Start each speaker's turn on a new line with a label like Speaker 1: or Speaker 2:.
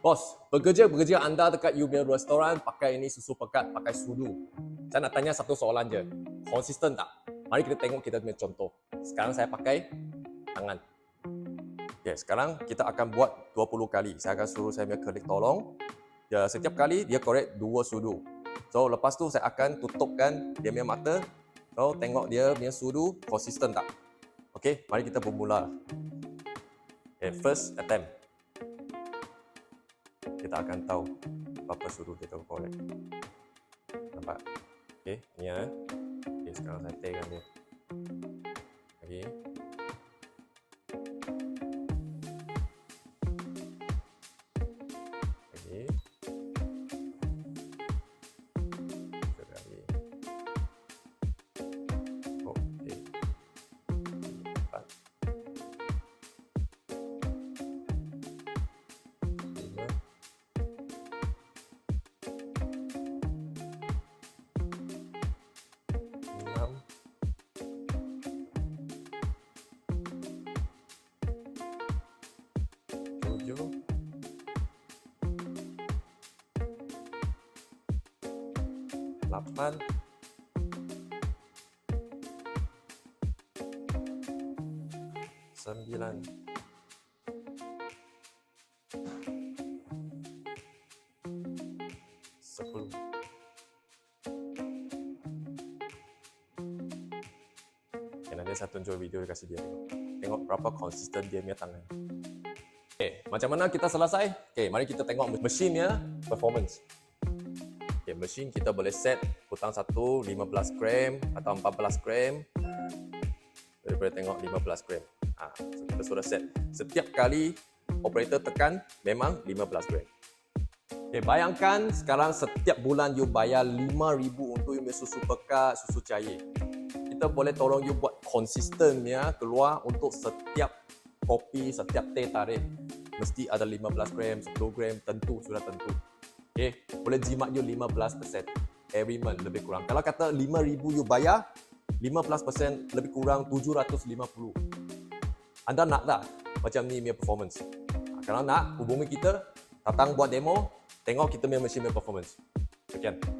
Speaker 1: Bos, bekerja-bekerja anda dekat punya restoran pakai ini susu pekat, pakai sudu. Saya nak tanya satu soalan je. Konsisten tak? Mari kita tengok kita punya contoh. Sekarang saya pakai tangan. Okay, sekarang kita akan buat 20 kali. Saya akan suruh saya punya klik tolong. Ya, setiap kali dia korek dua sudu. So, lepas tu saya akan tutupkan dia punya mata. So, tengok dia punya sudu konsisten tak? Okay, mari kita bermula. Okay, first attempt kita akan tahu berapa sudu kita korek. Nampak? Okey, ni ya. Okey, sekarang saya tekan dia. Tujuh lapan sembilan sepuluh nanti saya tunjuk video kasih dia tengok. Tengok berapa konsisten dia punya tangan. Okay, macam mana kita selesai? Okay, mari kita tengok mesinnya performance. Okay, mesin kita boleh set hutang satu 15 gram atau 14 gram. Kita boleh tengok 15 gram. Ha, so kita sudah set. Setiap kali operator tekan memang 15 gram. Okay, bayangkan sekarang setiap bulan you bayar 5000 untuk you susu pekat, susu cair kita boleh tolong you buat konsisten ya keluar untuk setiap kopi, setiap teh tarik. Mesti ada 15 gram, 10 gram, tentu, sudah tentu. Okay, boleh jimat you 15% every month lebih kurang. Kalau kata 5000 you bayar, 15% lebih kurang 750. Anda nak tak macam ni punya performance? Ha, kalau nak, hubungi kita, datang buat demo, tengok kita punya machine punya performance. Sekian.